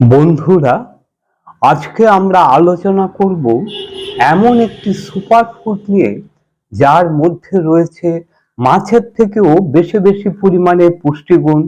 বন্ধুরা, আজকে আমরা আলোচনা করব এমন একটি সুপারফুড নিয়ে, যার মধ্যে রয়েছে মাছের থেকেও বেশি বেশি পরিমাণে পুষ্টিগুণ,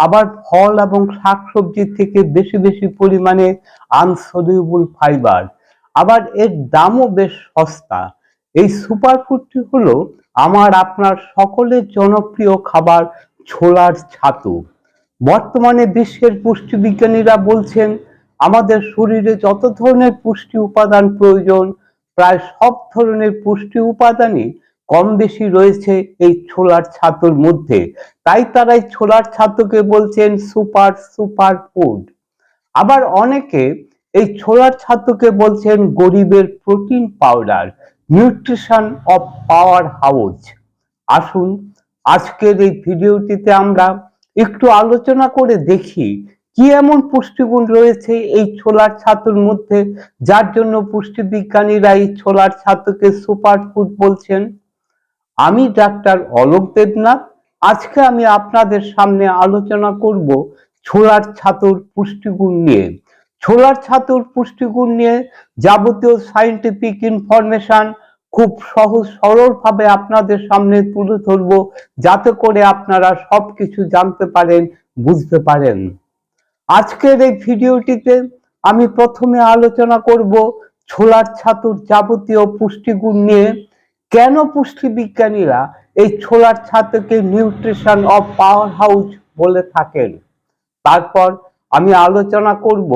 আবার ফল এবং শাকসবজি থেকে বেশি বেশি পরিমাণে আনসলিউবল ফাইবার আবার এর দামও বেশ সস্তা। এই সুপারফুডটি হলো আমার আপনার সকলের জনপ্রিয় খাবার ছোলার ছাতু। বর্তমানে বিশ্বের পুষ্টিবিজ্ঞানীরা বলছেন, আমাদের শরীরে যত ধরনের পুষ্টি উপাদান প্রয়োজন, প্রায় সব ধরনের পুষ্টি উপাদানই কম বেশি রয়েছে এই ছোলার ছাতুর মধ্যে। তাই তারা এই ছোলার ছাতুকে বলছেন সুপার সুপার ফুড। আবার অনেকে এই ছোলার ছাতুকে বলছেন গরিবের protein powder, nutrition of power house. আসুন, আজকের এই ভিডিওটিতে আমরা একটু আলোচনা করে দেখি কি এমন পুষ্টিগুণ রয়েছে এই ছোলার ছাতুর মধ্যে, যার জন্য পুষ্টিবিজ্ঞানীরা এই ছোলার ছাতুকে সুপার ফুড বলছেন? আমি ডাক্তার অলোক দেবনাথ, আজকে আমি আপনাদের সামনে আলোচনা করব ছোলার ছাতুর পুষ্টিগুণ নিয়ে। ছোলার ছাতুর পুষ্টিগুণ নিয়ে যাবতীয় সাইন্টিফিক ইনফরমেশন খুব সহজ সরল ভাবে আপনাদের সামনে তুলে ধরবো, যাতে করে আপনারা সবকিছু জানতে পারেন, বুঝতে পারেন। আজকের এই ভিডিওটিতে আমি প্রথমে আলোচনা করব ছোলার ছাতুর যাবতীয় পুষ্টিগুণ নিয়ে। কেন পুষ্টিবিজ্ঞানীরা এই ছোলার ছাতুকে নিউট্রিশন অফ পাওয়ার হাউস বলে থাকেন? তারপর আমি আলোচনা করব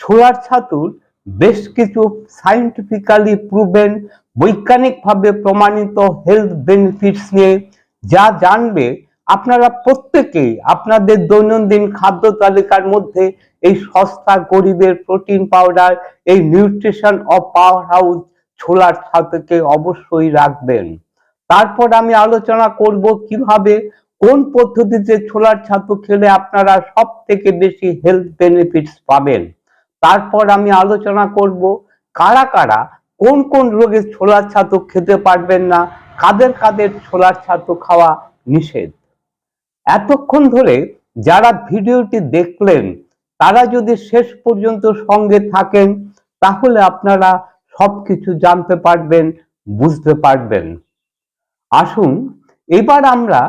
ছোলার ছাতুর বেশ কিছু সাইন্টিফিক্যালি প্রুভেন বৈজ্ঞানিকভাবে প্রমাণিত হেলথ বেনিফিটস নিয়ে যা জানবে, আপনারা প্রত্যেকেই আপনাদের দৈনন্দিন খাদ্য তালিকার মধ্যে এই সস্তা গরিবের প্রোটিন পাউডার এই নিউট্রিশন অফ পাওয়ার হাউস ছোলার ছাতুকে অবশ্যই রাখবেন। তারপর আমি আলোচনা করব কীভাবে, কোন পদ্ধতিতে ছোলার ছাতু খেলে আপনারা সব থেকে বেশি হেলথ বেনিফিটস পাবেন। তারপর আমি আলোচনা করব কারা কারা কোন কোন রোগে ছোলার ছাতু খেতে পারবেন না, কাদের কাদের ছোলার ছাতু খাওয়া নিষেধ? এতক্ষণ ধরে যারা ভিডিওটি দেখলেন, তারা যদি শেষ পর্যন্ত সঙ্গে থাকেন, তাহলে আপনারা সব কিছু জানতে পারবেন, বুঝতে পারবেন। আসুন, এবার আমরা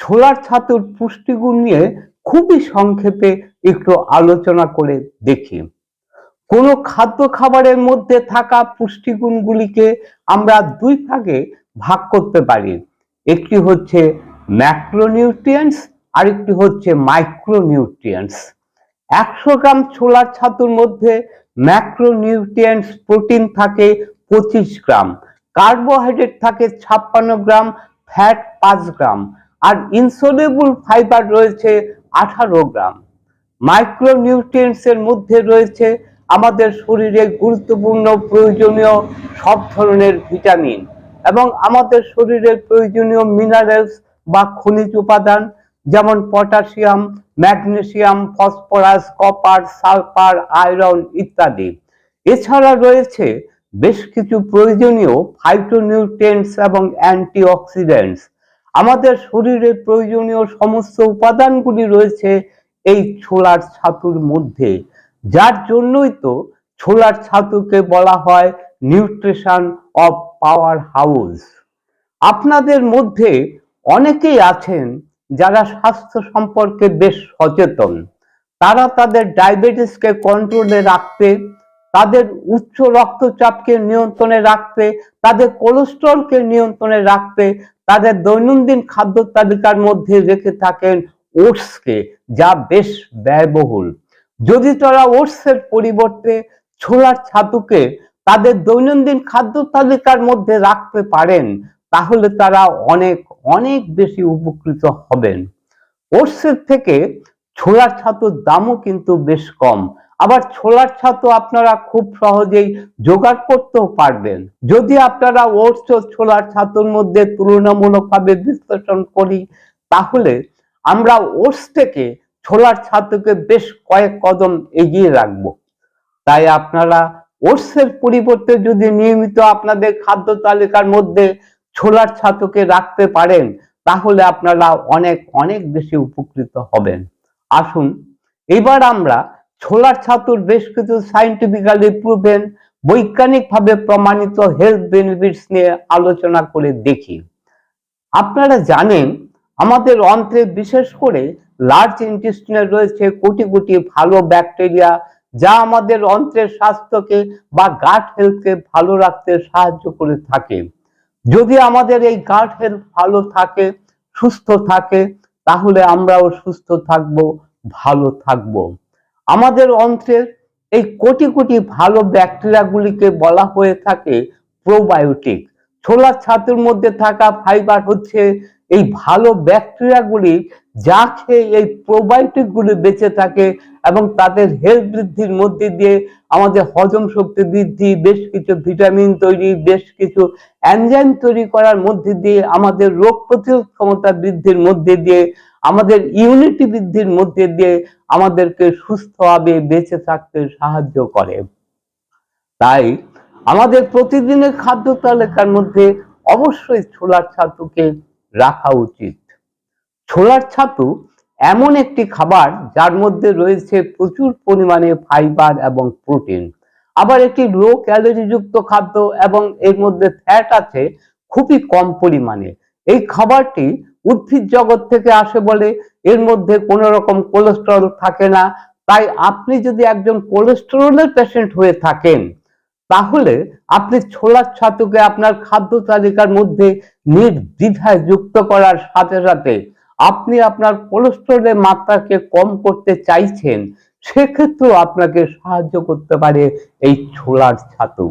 ছোলার ছাতুর পুষ্টিগুণ নিয়ে খুবই সংক্ষেপে একটু আলোচনা করে দেখি। কোনো খাদ্য খাবারের মধ্যে থাকা পুষ্টিগুণগুলিকে আমরা দুই ভাগে ভাগ করতে পারি। একটি হচ্ছে ম্যাক্রোনিউট্রিয়েন্টস, আরেকটি হচ্ছে মাইক্রোনিউট্রিয়েন্টস। একশো গ্রাম ছোলার ছাতুর মধ্যে ম্যাক্রোনিউট্রিয়েন্টস প্রোটিন থাকে পঁচিশ গ্রাম, কার্বোহাইড্রেট থাকে ছাপ্পান্ন গ্রাম, ফ্যাট পাঁচ গ্রাম, আর ইনসোলেবল ফাইবার রয়েছে আঠারো গ্রাম। মাইক্রোনিউট্রিয়েন্টস এর মধ্যে রয়েছে আমাদের শরীরে গুরুত্বপূর্ণ প্রয়োজনীয় সব ধরনের ভিটামিন এবং আমাদের শরীরের প্রয়োজনীয় মিনারেলস বা খনিজ উপাদান যেমন potassium magnesium phosphorus copper sulphur iron ইত্যাদি। এছাড়া রয়েছে বেশ কিছু প্রয়োজনীয় ফাইটোনিউট্রিয়েন্টস এবং অ্যান্টিঅক্সিডেন্টস আমাদের শরীরে প্রয়োজনীয় সমস্ত উপাদানগুলি রয়েছে এই ছোলার ছাতুর মধ্যে। যার জন্যই তো ছোলার ছাতুকে বলা হয় নিউট্রিশন অফ পাওয়ার হাউস। আপনাদের মধ্যে অনেকেই আছেন যারা স্বাস্থ্য সম্পর্কে বেশ সচেতন। তারা তাদের ডায়াবেটিসকে কন্ট্রোলে রাখতে, তাদের উচ্চ রক্তচাপকে নিয়ন্ত্রণে রাখতে, তাদের কোলেস্ট্রলকে নিয়ন্ত্রণে রাখতে, তাদের দৈনন্দিন খাদ্য তালিকার মধ্যে রেখে থাকেন ওটসকে যা বেশ ব্যয়বহুল। যদি তারা ওটসের পরিবর্তে ছোলার ছাতুকে তাদের দৈনন্দিন খাদ্য তালিকার মধ্যে রাখতে পারেন, তাহলে তারা অনেক অনেক বেশি উপকৃত হবেন। ওটসের থেকে ছোলার ছাতুর দামও কিন্তু বেশ কম। আবার ছোলার ছাতু আপনারা খুব সহজেই জোগাড় করতেও পারবেন। যদি আপনারা ওটস ও ছোলার ছাতুর মধ্যে তুলনামূলকভাবে বিশ্লেষণ করি, তাহলে আমরা ওটস থেকে ছোলার ছাতুকে বেশ কয়েক কদম এগিয়ে রাখব। তাই আপনারা ওটসের পরিবর্তে যদি নিয়মিত আপনাদের খাদ্য তালিকার মধ্যে ছোলার ছাতুকে রাখতে পারেন, তাহলে আপনারা অনেক অনেক বেশি উপকৃত হবেন। আসুন, এবার আমরা ছোলার ছাতুর বেশ কিছু সাইন্টিফিক্যালি প্রুভেন বৈজ্ঞানিকভাবে প্রমাণিত হেলথ বেনিফিটস নিয়ে আলোচনা করে দেখি। আপনারা জানেন আমাদের অন্ত্রে বিশেষ করে লার্জ ইন্টেস্টিনে রয়েছে, কোটি কোটি ভালো ব্যাকটেরিয়া যা আমাদের অন্ত্রের স্বাস্থ্যকে বা গাট হেলথকে ভালো রাখতে সাহায্য করে থাকে। যদি আমাদের এই গাট হেলথ ভালো থাকে, সুস্থ থাকে, তাহলে আমরাও সুস্থ থাকব, ভালো থাকব। আমাদের অন্ত্রের এই কোটি কোটি ভালো ব্যাকটেরিয়াগুলিকে বলা হয়ে থাকে প্রোবায়োটিক ছোলার ছাতুর মধ্যে থাকা ফাইবার হচ্ছে এই ভালো ব্যাকটেরিয়াগুলি যা খেয়ে এই প্রোবায়োটিক গুলি বেঁচে থাকে এবং তাদের হেলথ বৃদ্ধির মধ্যে দিয়ে আমাদের হজম শক্তি বৃদ্ধি, বেশ কিছু ভিটামিন তৈরি, বেশ কিছু এনজাইম তৈরি করার মধ্যে দিয়ে আমাদের রোগ প্রতিরোধ ক্ষমতা বৃদ্ধির মধ্যে দিয়ে, আমাদের ইউনিটি বৃদ্ধির মধ্যে দিয়ে আমাদেরকে সুস্থভাবে বেঁচে থাকতে সাহায্য করে। তাই আমাদের প্রতিদিনের খাদ্য তালিকার মধ্যে অবশ্যই ছোলার ছাতুকে রাখা উচিত। ছোলার ছাতু এমন একটি খাবার যার মধ্যে রয়েছে প্রচুর পরিমাণে ফাইবার এবং প্রোটিন। আবার একটি লো ক্যালোরি যুক্ত খাদ্য এবং এর মধ্যে ফ্যাট আছে খুবই কম পরিমাণে। এই খাবারটি উদ্ভিদ জগৎ থেকে আসে বলে এর মধ্যে কোনো রকম কোলেস্টেরল থাকে না। তাই আপনি যদি একজন কোলেস্টেরলের পেশেন্ট হয়ে থাকেন তাহলে আপনি ছোলার ছাতুকে আপনার খাদ্য তালিকার মধ্যে নির্দ্বিধায় যুক্ত করার সাথে সাথে আপনি আপনার কোলেস্ট্রলের মাত্রাকে কম করতে চাইছেন, সেক্ষেত্রেও আপনাকে সাহায্য করতে পারে এই ছোলার ছাতু।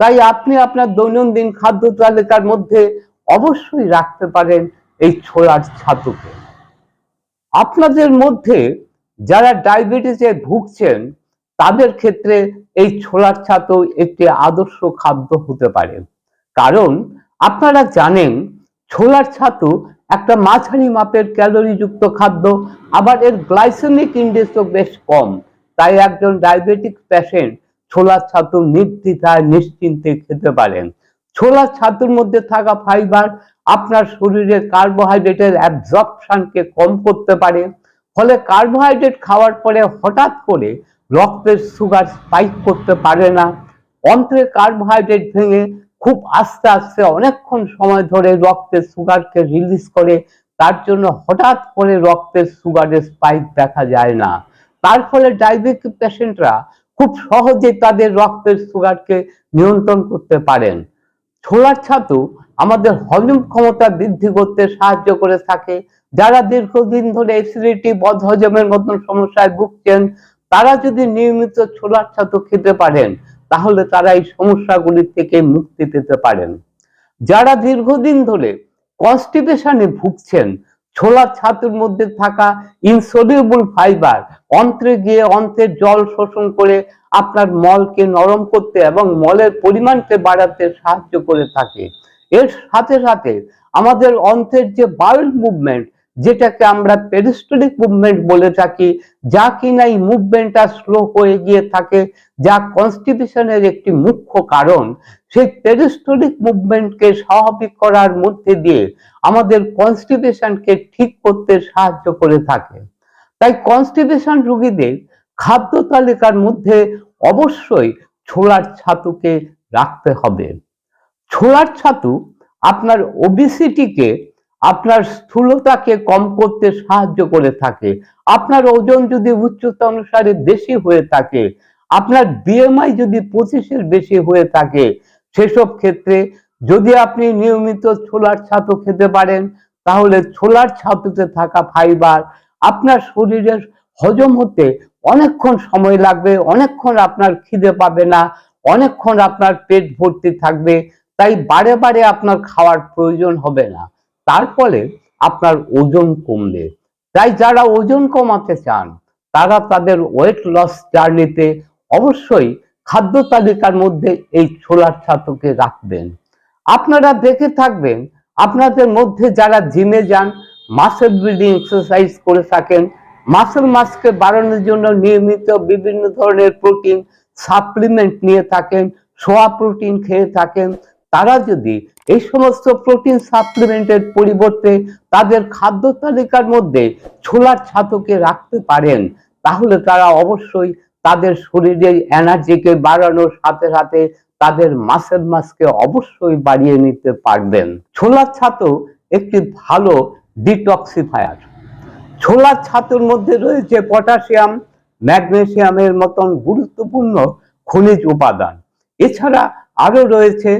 তাই আপনি আপনার দৈনন্দিন খাদ্য তালিকার মধ্যে অবশ্যই রাখতে পারেন এই ছোলার ছাতুকে। আপনাদের মধ্যে যারা ডায়াবেটিসে ভুগছেন তাদের ক্ষেত্রে এই ছোলার ছাতু একটি আদর্শ খাদ্য হতে পারে। কারণ আপনারা জানেন, ছোলার ছাতু একটা মাঝারি মাপের ক্যালোরি যুক্ত খাদ্য, আবার এর গ্লাইসেমিক ইন্ডেক্সও বেশ কম। তাই একজন ডায়াবেটিক পেশেন্ট ছোলার ছাতু নির্দ্বিধায় নিশ্চিন্তে খেতে পারেন। ছোলার ছাতুর মধ্যে থাকা ফাইবার আপনার শরীরে কার্বোহাইড্রেটের অ্যাবজর্পশনকে কম করতে পারে। ফলে কার্বোহাইড্রেট খাওয়ার পরে হঠাৎ করে রক্তের সুগার স্পাইক করতে পারে না। অন্ত্রে কার্বোহাইড্রেট ভেঙে খুব আস্তে আস্তে অনেকক্ষণ সময় ধরে রক্তের সুগারকে রিলিজ করে, তার জন্য হঠাৎ করে রক্তের সুগারের স্পাইক দেখা যায় না। তার ফলে ডায়াবেটিক পেশেন্টরা খুব সহজে তাদের রক্তের সুগারকে নিয়ন্ত্রণ করতে পারেন। ছোলার ছাতু আমাদের হজম ক্ষমতা বৃদ্ধি করতে সাহায্য করে থাকে। যারা দীর্ঘদিন ধরে অ্যাসিডিটি বদ হজমের মতন সমস্যায় ভুগছেন তারা যদি নিয়মিত ছোলার ছাতু খেতে পারেন, তাহলে তারা এই সমস্যাগুলি থেকে মুক্তি পেতে পারেন। যারা দীর্ঘদিন ধরে কনস্টিপেশনে ভুগছেন, ছোলার ছাতুর মধ্যে থাকা ইনসোলিউবল ফাইবার অন্ত্রে গিয়ে অন্ত্রের জল শোষণ করে আপনার মলকে নরম করতে এবং মলের পরিমাণকে বাড়াতে সাহায্য করে থাকে। এর সাথে সাথে আমাদের অন্ত্রের যে বাউল মুভমেন্ট যেটাকে আমরা পেরিস্টোলিক মুভমেন্ট বলে থাকি, যা কিনা এই মুভমেন্টটা স্লো হয়ে গিয়ে থাকে, যা কনস্টিটিউশনের একটি মুখ্য কারণ। সেই পেরিস্টোলিক মুভমেন্টকে স্বাভাবিক করার মধ্যে দিয়ে আমাদের কনস্টিটিউশনকে ঠিক করতে সাহায্য করে থাকে। তাই কনস্টিটিউশন রোগীদের খাদ্য তালিকার মধ্যে অবশ্যই ছোলার ছাতুকে রাখতে হবে। ছোলার ছাতু আপনার ওবিসিটিকে আপনার স্থূলতাকে কম করতে সাহায্য করে থাকে। আপনার ওজন যদি উচ্চতা অনুসারে বেশি হয়ে থাকে, আপনার বিএমআই যদি পঁচিশের বেশি হয়ে থাকে, সেসব ক্ষেত্রে যদি আপনি নিয়মিত ছোলার ছাতু খেতে পারেন, তাহলে ছোলার ছাতুতে থাকা ফাইবার আপনার শরীরের হজম হতে অনেকক্ষণ সময় লাগবে, অনেকক্ষণ আপনার খিদে পাবে না, অনেকক্ষণ আপনার পেট ভর্তি থাকবে, তাই বারে বারে আপনার খাওয়ার প্রয়োজন হবে না। তার ফলে আপনার ওজন কমবে। তাই যারা ওজন কমাতে চান, তারা তাদের ওয়েট লস জার্নিতে অবশ্যই খাদ্য তালিকার মধ্যে এই ছোলার ছাতুকে রাখবেন। আপনারা দেখে থাকবেন, আপনাদের মধ্যে যারা জিমে যান মাসেল বিল্ডিং এক্সারসাইজ করে থাকেন মাসেল মাসকে বাড়ানোর জন্য নিয়মিত বিভিন্ন ধরনের প্রোটিন সাপ্লিমেন্ট নিয়ে থাকেন, সোয়া প্রোটিন খেয়ে থাকেন তারা যদি এই সমস্ত প্রোটিন সাপ্লিমেন্টের পরিবর্তে তাদের খাদ্য তালিকার মধ্যে ছোলার ছাতুকে রাখতে পারেন, তাহলে তারা অবশ্যই তাদের শরীরের এনার্জিকে বাড়ানোর সাথে সাথে তাদের মাসেল মাসকে অবশ্যই বাড়িয়ে নিতে পারবেন। ছোলার ছাতু একটি ভালো ডিটক্সিফায়ার। ছোলার ছাতুর মধ্যে রয়েছে পটাশিয়াম ম্যাগনেসিয়ামের মতন গুরুত্বপূর্ণ খনিজ উপাদান। এছাড়া আরও রয়েছে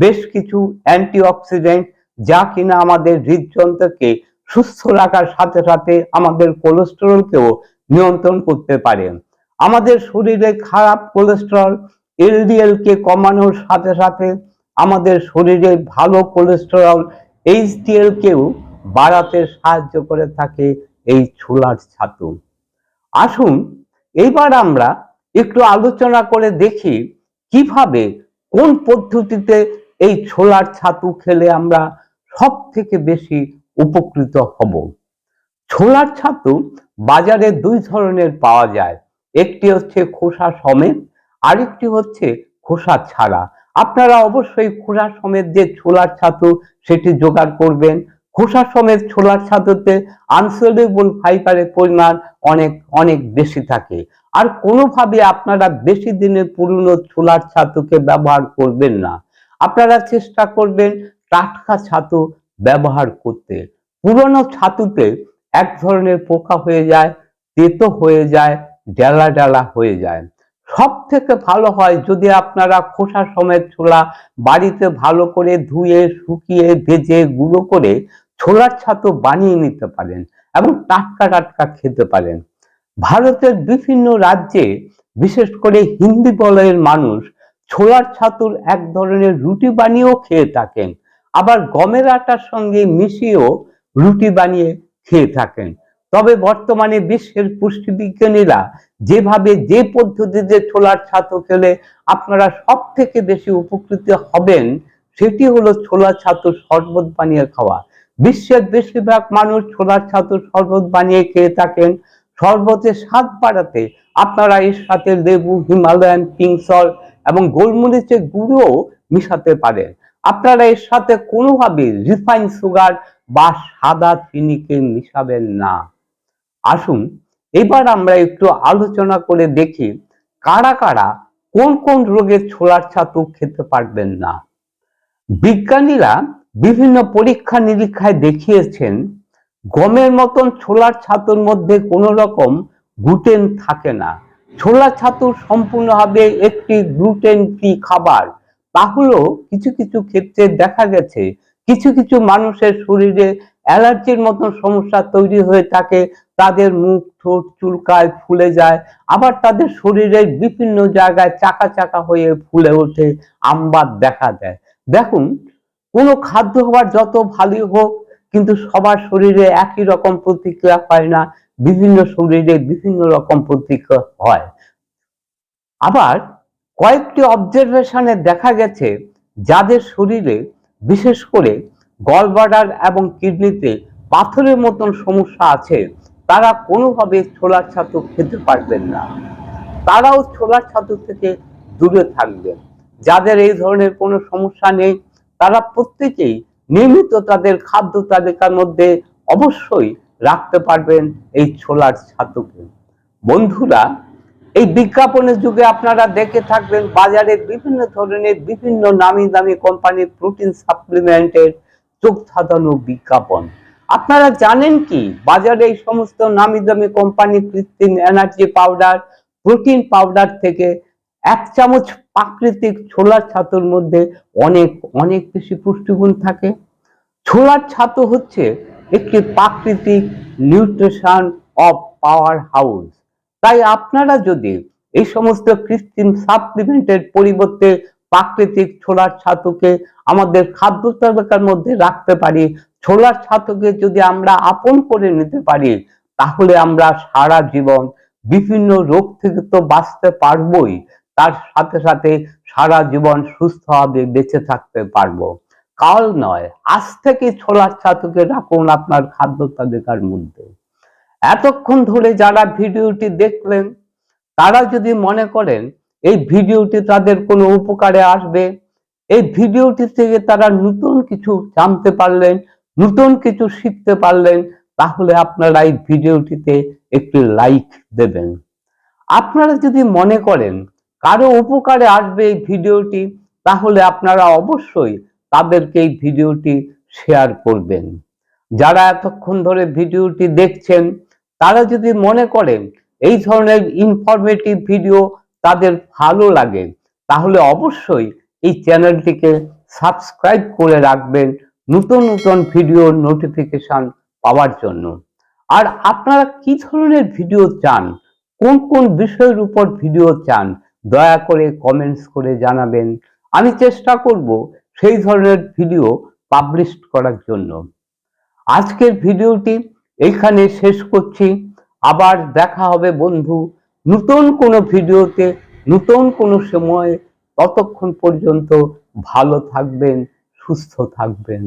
বেশ কিছু অ্যান্টিঅক্সিডেন্ট যা কিনা আমাদের হৃদযন্ত্রকে সুস্থ রাখার সাথে সাথে আমাদের কোলেস্টেরলকেও নিয়ন্ত্রণ করতে পারে। আমাদের শরীরে খারাপ কোলেস্টেরল এলডিএল কে কমানোর সাথে সাথে আমাদের শরীরে ভালো কোলেস্টেরল এইচডিএল কেও বাড়াতে সাহায্য করে থাকে এই ছোলার ছাতু। আসুন এবার আমরা একটু আলোচনা করে দেখি কীভাবে কোন পদ্ধতিতে এই ছোলার ছাতু খেলে আমরা সব থেকে বেশি উপকৃত হব? ছোলার ছাতু বাজারে দুই ধরনের পাওয়া যায়। একটি হচ্ছে খোসা সমেত, আরেকটি হচ্ছে খোসা ছাড়া। আপনারা অবশ্যই খোসা সমেত যে ছোলার ছাতু সেটি জোগাড় করবেন। খোসা সমেত ছোলার ছাতুতে আনসোলেবল ফাইবারের পরিমাণ অনেক অনেক বেশি থাকে। আর কোনোভাবে আপনারা বেশি দিনের পুরনো ছোলার ছাতুকে ব্যবহার করবেন না। আপনারা চেষ্টা করবেন টাটকা ছাতু ব্যবহার করতে। পুরনো ছাতুতে এক ধরনের পোকা হয়ে যায়, তেতো হয়ে যায়, ডেলা ডেলা হয়ে যায়। সব থেকে ভালো হয় যদি আপনারা খোসা সমেত ছোলা বাড়িতে ভালো করে ধুয়ে, শুকিয়ে, ভেজে, গুঁড়ো করে ছোলার ছাতু বানিয়ে নিতে পারেন এবং টাটকা টাটকা খেতে পারেন। ভারতের বিভিন্ন রাজ্যে, বিশেষ করে হিন্দি বলয়ের মানুষ ছোলার ছাতুর এক ধরনের রুটি বানিয়েও খেয়ে থাকেন। আবার গমের আটার সঙ্গে মিশিয়েও রুটি বানিয়ে খেয়ে থাকেন। তবে বর্তমানে বিশ্বের পুষ্টিবিজ্ঞানীরা যেভাবে যে পদ্ধতিতে ছোলার ছাতু খেলে আপনারা সব থেকে বেশি উপকৃত হবেন, সেটি হলো ছোলা ছাতু শরবত বানিয়ে খাওয়া। বিশ্বের বেশিরভাগ মানুষ ছোলার ছাতুর শরবত বানিয়ে খেয়ে থাকেন। শরবতের স্বাদ বাড়াতে আপনারা এর সাথে লেবু, হিমালয়ান পিঙ্ক সল্ট এবং গোলমরিচের গুঁড়ো মিশাতে পারেন। আপনারা এর সাথে কোনোভাবে রিফাইন সুগার বা সাদা চিনিকে মিশাবেন না। আসুন, এবার আমরা একটু আলোচনা করে দেখি কারা কারা কোন কোন রোগের ছোলার ছাতু খেতে পারবেন না। বিজ্ঞানীরা বিভিন্ন পরীক্ষা নিরীক্ষায় দেখিয়েছেন, গমের মতন ছোলার ছাতুর মধ্যে কোনো রকম গ্লুটেন থাকে না। ছোলা ছাতু সম্পূর্ণভাবে একটি গ্লুটেন ফ্রি খাবার। তাহলেও কিছু কিছু ক্ষেত্রে দেখা গেছে, কিছু কিছু মানুষের শরীরে অ্যালার্জির মতন সমস্যা তৈরি হয়ে থাকে, তাদের মুখ ঠোঁট চুলকায় ফুলে যায়, আবার তাদের শরীরের বিভিন্ন জায়গায় চাকা চাকা হয়ে ফুলে ওঠে, আমবাদ দেখা দেয়। দেখুন কোনো খাদ্য খাবার যত ভালোই হোক, কিন্তু সবার শরীরে একই রকম প্রতিক্রিয়া হয় না, বিভিন্ন শরীরে বিভিন্ন রকম প্রতিক্রিয়া হয়। আবার কয়েকটি অবজারভেশনে দেখা গেছে, যাদের শরীরে বিশেষ করে গলবাডার এবং কিডনিতে পাথরের মতন সমস্যা আছে, তারা কোনোভাবে ছোলার ছাতু খেতে পারবেন না। তারাও ছোলার ছাতু থেকে দূরে থাকবেন। যাদের এই ধরনের কোনো সমস্যা নেই তারা প্রত্যেকেই নিয়মিত তাদের খাদ্য তালিকার মধ্যে অবশ্যই রাখতে পারবেন এই ছোলার ছাতুকে। বন্ধুরা, এই বিজ্ঞাপনের যুগে আপনারা দেখে থাকবেন বাজারে বিভিন্ন ধরনের, বিভিন্ন নামি দামি কোম্পানির প্রোটিন সাপ্লিমেন্টের চোখ ধাঁধানো বিজ্ঞাপন। আপনারা জানেন কি, বাজারে এই সমস্ত নামি দামি কোম্পানি কৃত্রিম এনার্জি পাউডার, প্রোটিন পাউডার থেকে এক চামচ প্রাকৃতিক ছোলার ছাতুর মধ্যে অনেক অনেক বেশি পুষ্টিগুণ থাকে। ছোলার ছাতু হচ্ছে একটি প্রাকৃতিক নিউট্রিশন অফ পাওয়ার হাউস। তাই আপনারা যদি এই সমস্ত কৃত্রিম সাপ্লিমেন্টের পরিবর্তে প্রাকৃতিক ছোলার ছাতুকে আমাদের খাদ্য তালিকার মধ্যে রাখতে পারি, ছোলার ছাতুকে যদি আমরা আপন করে নিতে পারি, তাহলে আমরা সারা জীবন বিভিন্ন রোগ থেকে তো বাঁচতে পারবোই। তার সাথে সাথে সারা জীবন সুস্থভাবে বেঁচে থাকতে পারব। কাল নয়, আজ থেকে ছোলার ছাতুকে রাখুন আপনার খাদ্য তালিকার মধ্যে। এতক্ষণ ধরে যারা ভিডিওটি দেখলেন, তারা যদি মনে করেন এই ভিডিওটি তাদের কোনো উপকারে আসবে, এই ভিডিওটি থেকে তারা নতুন কিছু জানতে পারলেন, নতুন কিছু শিখতে পারলেন, তাহলে আপনারা এই ভিডিওটিতে একটি লাইক দেবেন। আপনারা যদি মনে করেন কারও উপকারে আসবে এই ভিডিওটি, তাহলে আপনারা অবশ্যই তাদেরকে এই ভিডিওটি শেয়ার করবেন। যারা এতক্ষণ ধরে ভিডিওটি দেখছেন, তারা যদি মনে করেন এই ধরনের ইনফরমেটিভ ভিডিও তাদের ভালো লাগে, তাহলে অবশ্যই এই চ্যানেলটিকে সাবস্ক্রাইব করে রাখবেন নতুন নতুন ভিডিও নোটিফিকেশন পাওয়ার জন্য। আর আপনারা কি ধরনের ভিডিও চান, কোন কোন বিষয়ের উপর ভিডিও চান দয়া করে কমেন্টস করে জানাবেন। আমি চেষ্টা করব সেই ধরনের ভিডিও পাবলিশ করার জন্য। আজকের ভিডিওটি এইখানে শেষ করছি। আবার দেখা হবে বন্ধু, নতুন কোনো ভিডিওতে নতুন কোনো সময়ে। ততক্ষণ পর্যন্ত ভালো থাকবেন, সুস্থ থাকবেন।